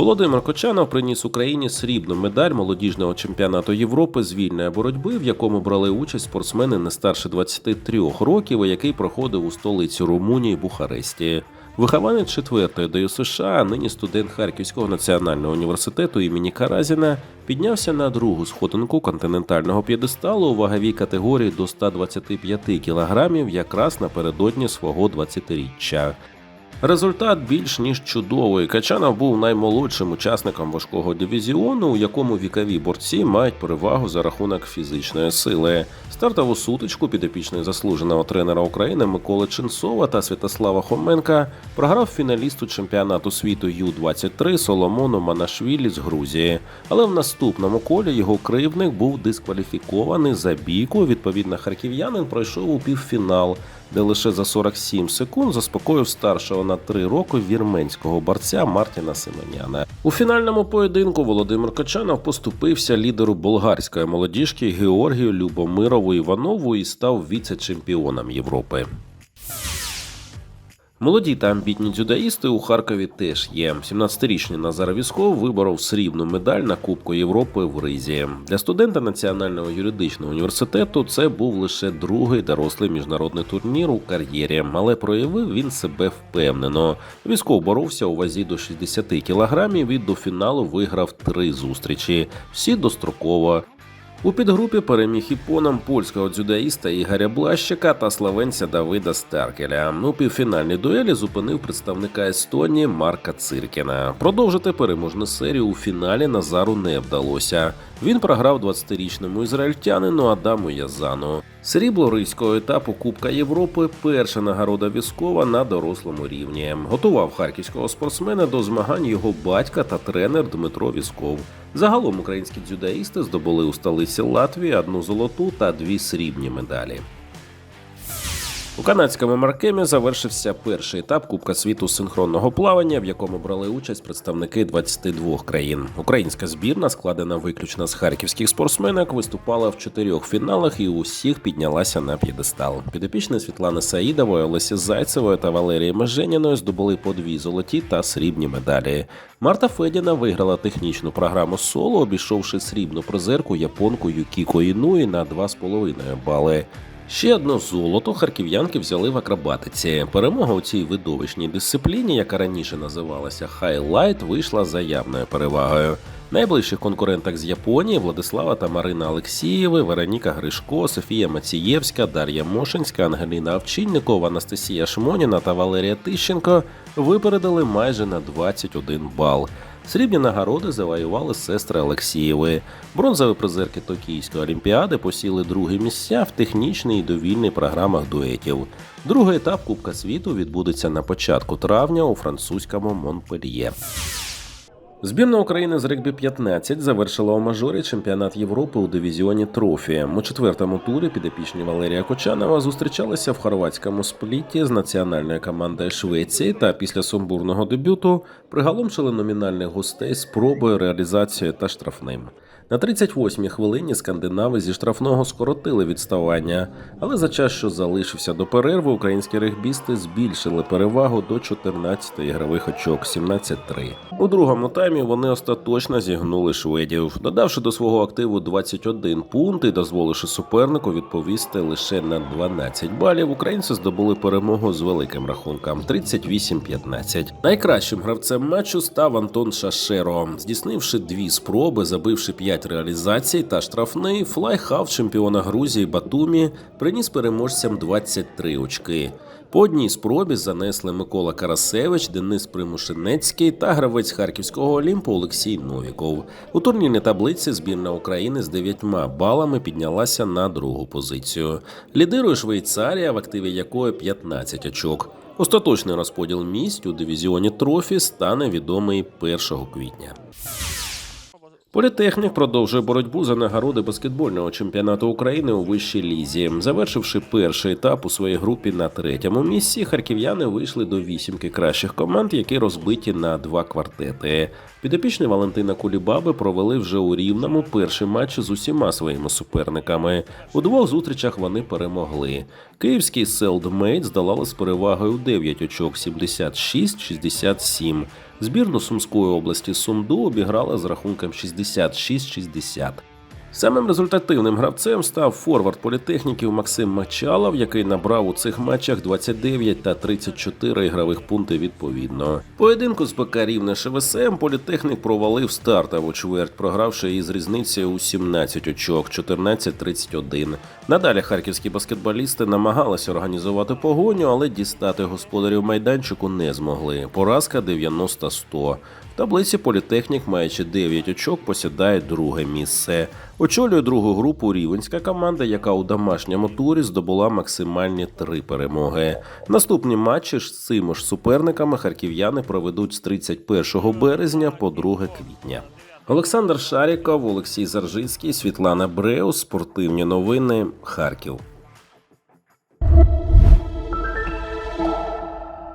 Володимир Кочанов приніс Україні срібну медаль молодіжного чемпіонату Європи з вільної боротьби, в якому брали участь спортсмени не старше 23 років, який проходив у столиці Румунії Бухаресті. Вихованець четвертої ДЮ США, нині студент Харківського національного університету імені Каразіна, піднявся на другу сходинку континентального п'єдесталу у ваговій категорії до 125 кілограмів якраз напередодні свого 20-річчя. Результат більш ніж чудовий. Качанов був наймолодшим учасником важкого дивізіону, у якому вікові борці мають перевагу за рахунок фізичної сили. Стартову сутичку підопічний заслуженого тренера України Миколи Ченцова та Святослава Хоменка програв фіналісту чемпіонату світу Ю-23 Соломону Манашвілі з Грузії. Але в наступному колі його кривник був дискваліфікований за бійку. Відповідно, харків'янин пройшов у півфінал де лише за 47 секунд заспокоїв старшого на три роки вірменського борця Мартіна Семеняна. У фінальному поєдинку Володимир Кочанов поступився лідеру болгарської молодіжки Георгію Любомирову Іванову і став віце-чемпіоном Європи. Молоді та амбітні дзюдоїсти у Харкові теж є. 17-річний Назар Вісков виборов срібну медаль на Кубку Європи в Ризі. Для студента Національного юридичного університету це був лише другий дорослий міжнародний турнір у кар'єрі, але проявив він себе впевнено. Вісков боровся у вазі до 60 кілограмів і до фіналу виграв три зустрічі. Всі достроково. У підгрупі переміг іпоном польського дзюдоїста Ігоря Блащика та славенця Давида Старкеля. У півфінальній дуелі зупинив представника Естонії Марка Циркіна. Продовжити переможну серію у фіналі Назару не вдалося. Він програв 20-річному ізраїльтянину Адаму Язану. Срібло ризького етапу Кубка Європи перша нагорода військова на дорослому рівні. Готував харківського спортсмена до змагань його батька та тренер Дмитро Вісков. Загалом українські дзюдоїсти здобули у столиці Латвії одну золоту та дві срібні медалі. У канадському Маркемі завершився перший етап Кубка світу синхронного плавання, в якому брали участь представники 22 країн. Українська збірна, складена виключно з харківських спортсменок, виступала в чотирьох фіналах і усіх піднялася на п'єдестал. Підопічні Світлани Саїдової, Олесі Зайцевої та Валерії Меженіної здобули по дві золоті та срібні медалі. Марта Федіна виграла технічну програму соло, обійшовши срібну призерку японку Юкіко Інуї на 2,5 бали. Ще одне золото харків'янки взяли в акробатиці. Перемога у цій видовищній дисципліні, яка раніше називалася хайлайт, вийшла за явною перевагою. Найближчих конкурентах з Японії Владислава та Марина Олексієви, Вероніка Гришко, Софія Мацієвська, Дар'я Мошинська, Ангеліна Овчинникова, Анастасія Шмоніна та Валерія Тищенко випередили майже на 21 бал. Срібні нагороди завоювали сестри Олексієви. Бронзові призерки Токійської олімпіади посіли другі місця в технічній і довільній програмах дуетів. Другий етап Кубка світу відбудеться на початку травня у французькому Монпельє. Збірна України з регбі 15 завершила у мажорі чемпіонат Європи у дивізіоні Трофі. У четвертому турі підопічні Валерія Кочанова зустрічалися в хорватському спліті з національною командою Швеції та після сумбурного дебюту приголомшили номінальних гостей спробою реалізацією та штрафним. На 38-й хвилині скандинави зі штрафного скоротили відставання, але за час, що залишився до перерви, українські регбісти збільшили перевагу до 14 ігрових очок 17-3. У другому таймі вони остаточно зігнули шведів, додавши до свого активу 21 пункт і дозволивши супернику відповісти лише на 12 балів. Українці здобули перемогу з великим рахунком 38-15. Найкращим гравцем матчу став Антон Шашеро, здійснивши дві спроби, забивши 5 реалізацій та штрафний флайхав чемпіона Грузії Батумі приніс переможцям 23 очки. По одній спробі занесли Микола Карасевич, Денис Примушенецький та гравець Харківського Олімпу Олексій Новіков. У турнірній таблиці збірна України з дев'ятьма балами піднялася на другу позицію. Лідирує Швейцарія, в активі якої 15 очок. Остаточний розподіл місць у дивізіоні трофі стане відомий 1 квітня. Політехнік продовжує боротьбу за нагороди баскетбольного чемпіонату України у вищій лізі. Завершивши перший етап у своїй групі на третьому місці, харків'яни вийшли до вісімки кращих команд, які розбиті на два квартети. Підопічні Валентина Кулібаби провели вже у рівному перший матч з усіма своїми суперниками. У двох зустрічах вони перемогли. Київський селдмейт здолали з перевагою 9 очок 76-67. Збірну Сумської області Сумду обіграла з рахунком 66-60. Самим результативним гравцем став форвард політехніків Максим Мачалов, який набрав у цих матчах 29 та 34 ігрових пункти відповідно. Поєдинку з БК Рівне ШВСМ політехнік провалив стартову чверть, програвши її з різницею у 17 очок 14-31. Надалі харківські баскетболісти намагалися організувати погоню, але дістати господарів майданчику не змогли. Поразка 90-100. В таблиці політехнік, маючи 9 очок, посідає друге місце. Очолює другу групу рівенська команда, яка у домашньому турі здобула максимальні три перемоги. Наступні матчі з цими ж суперниками харків'яни проведуть з 31 березня по 2 квітня. Олександр Шаріков, Олексій Заржицький, Світлана Бреус, спортивні новини, Харків.